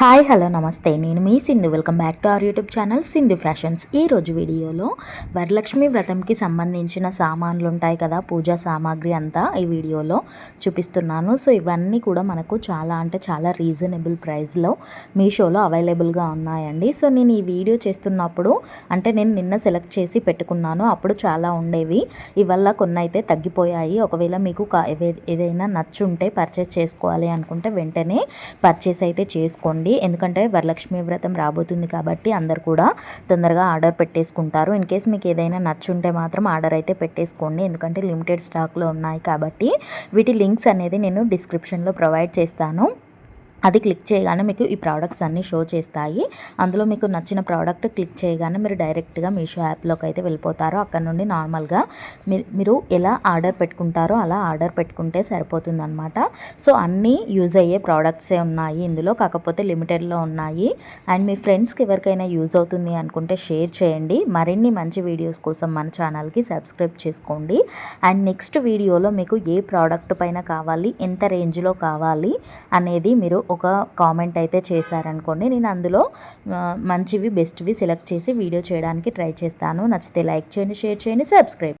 Hi hello నమస్తే. నేను మీ Sindhu. Welcome back to our YouTube channel Sindhu Fashions. ఈ రోజు వీడియోలో వరలక్ష్మి వ్రతంకి సంబంధించిన సామాన్లు ఉంటాయి కదా పూజా సామాగ్రి అంతా ఈ వీడియోలో చూపిస్తున్నాను. సో ఇవన్నీ కూడా మనకు చాలా అంటే చాలా రీజనబుల్ ప్రైస్లో మీషోలో అవైలబుల్గా ఉన్నాయండి. సో నేను ఈ వీడియో చేస్తున్నప్పుడు అంటే నేను నిన్న సెలెక్ట్ చేసి పెట్టుకున్నాను. అప్పుడు చాలా ఉండేవి. ఇవల్ల కొన్ని అయితే తగ్గిపోయాయి. ఒకవేళ మీకు ఏదైనా నచ్చుంటే పర్చేస్ చేసుకోవాలి అనుకుంటే వెంటనే పర్చేస్ అయితే చేసుకోండి. ఎందుకంటే వరలక్ష్మి వ్రతం రాబోతుంది కాబట్టి అందరు కూడా తొందరగా ఆర్డర్ పెట్టేసుకుంటారు. ఇన్ కేస్ మీకు ఏదైనా నచ్చుంటే మాత్రం ఆర్డర్ అయితే పెట్టేసుకోండి. ఎందుకంటే లిమిటెడ్ స్టాక్లో ఉన్నాయి కాబట్టి వీటి లింక్స్ అనేది నేను డిస్క్రిప్షన్లో ప్రొవైడ్ చేస్తాను. అది క్లిక్ చేయగానే మీకు ఈ ప్రోడక్ట్స్ అన్నీ షో చేస్తాయి. అందులో మీకు నచ్చిన ప్రోడక్ట్ క్లిక్ చేయగానే మీరు డైరెక్ట్గా మీషో యాప్లోకి అయితే వెళ్ళిపోతారు. అక్కడ నుండి నార్మల్గా మీరు మీరు ఎలా ఆర్డర్ పెట్టుకుంటారో అలా ఆర్డర్ పెట్టుకుంటే సరిపోతుందనమాట సో అన్నీ యూజ్ అయ్యే ప్రోడక్ట్సే ఉన్నాయి ఇందులో. కాకపోతే లిమిటెడ్లో ఉన్నాయి. అండ్ మీ ఫ్రెండ్స్కి ఎవరికైనా యూజ్ అవుతుంది అనుకుంటే షేర్ చేయండి. మరిన్ని మంచి వీడియోస్ కోసం మన ఛానల్కి సబ్స్క్రైబ్ చేసుకోండి. అండ్ నెక్స్ట్ వీడియోలో మీకు ఏ ప్రోడక్ట్ పైన కావాలి ఎంత రేంజ్లో కావాలి అనేది మీరు ఒక కామెంట్ అయితే చేశారనుకోండి నేను అందులో మంచివి బెస్ట్వి సెలెక్ట్ చేసి వీడియో చేయడానికి ట్రై చేస్తాను. నచ్చితే లైక్ చేయండి షేర్ చేయండి సబ్స్క్రైబ్